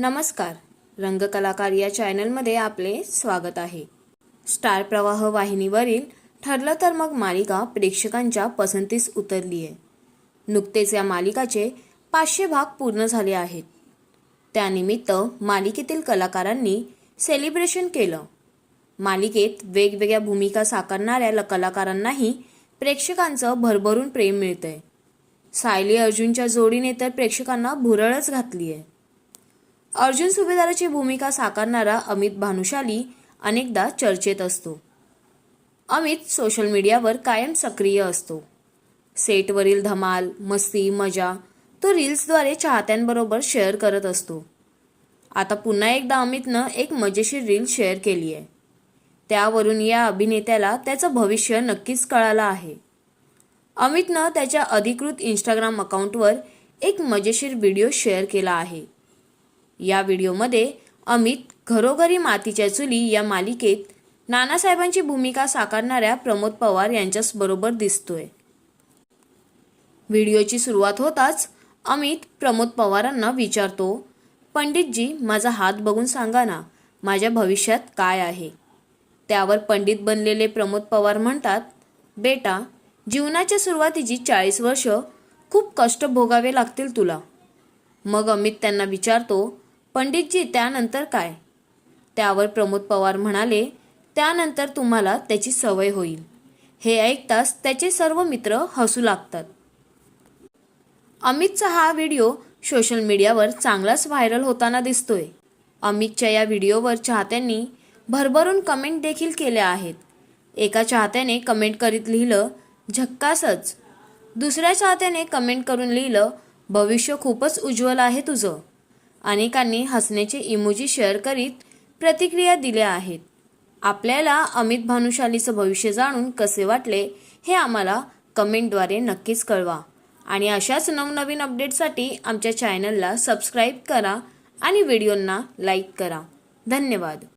नमस्कार. रंगकलाकार या चॅनलमध्ये आपले स्वागत आहे. स्टार प्रवाह वाहिनीवरील ठरलं तर मग मालिका प्रेक्षकांच्या पसंतीस उतरली आहे नुकतेच या मालिकाचे पाचशे भाग पूर्ण झाले आहेत. त्यानिमित्त मालिकेतील कलाकारांनी सेलिब्रेशन केलं. मालिकेत वेगवेगळ्या भूमिका साकारणाऱ्या ल- कलाकारांनाही प्रेक्षकांचं भरभरून प्रेम मिळतंय. सायली अर्जुनच्या जोडीने तर प्रेक्षकांना भुरळच घातली आहे अर्जुन सुभेदाराची भूमिका साकारणारा अमित भानुशाली अनेकदा चर्चेत असतो. अमित सोशल मीडियावर कायम सक्रिय असतो. सेटवरील धमाल मस्ती मजा तो रील्सद्वारे चाहत्यांबरोबर शेअर करत असतो. आता पुन्हा एकदा अमितनं एक मजेशीर रील शेअर केली आहे त्यावरून या अभिनेत्याला त्याचं भविष्य नक्कीच कळालं आहे. अमितनं त्याच्या अधिकृत इंस्टाग्राम अकाउंटवर एक मजेशीर व्हिडिओ शेअर केला आहे. या व्हिडिओमध्ये अमित घरोघरी मातीच्या चुली या मालिकेत नानासाहेबांची भूमिका साकारणाऱ्या प्रमोद पवार यांच्याबरोबर दिसतोय. व्हिडिओची सुरुवात होताच अमित प्रमोद पवारांना विचारतो पंडितजी माझा हात बघून सांगा ना माझ्या भविष्यात काय आहे? त्यावर पंडित बनलेले प्रमोद पवार म्हणतात बेटा जीवनाच्या सुरुवातीची चाळीस वर्ष खूप कष्ट भोगावे लागतील तुला. मग अमित त्यांना विचारतो पंडितजी त्यानंतर काय? त्यावर प्रमोद पवार म्हणाले त्यानंतर तुम्हाला त्याची सवय होईल. हे ऐकताच त्याचे सर्व मित्र हसू लागतात. अमितचा हा व्हिडिओ सोशल मीडियावर चांगलाच व्हायरल होताना दिसतोय. अमितच्या या व्हिडिओवर चाहत्यांनी भरभरून कमेंट देखील केल्या आहेत. एका चाहत्याने कमेंट करीत लिहिलं झक्कासच. दुसऱ्या चाहत्याने कमेंट करून लिहिलं भविष्य खूपच उज्ज्वल आहे तुझं. अनेकांनी हसण्याचे इमोजी शेअर करीत प्रतिक्रिया दिल्या आहेत. आपल्याला अमित भानुशालीचं भविष्य जाणून कसे वाटले हे आम्हाला कमेंटद्वारे नक्कीच कळवा. आणि अशाच नवनवीन अपडेटसाठी आमच्या चॅनलला सबस्क्राईब करा आणि व्हिडिओंना लाईक करा. धन्यवाद.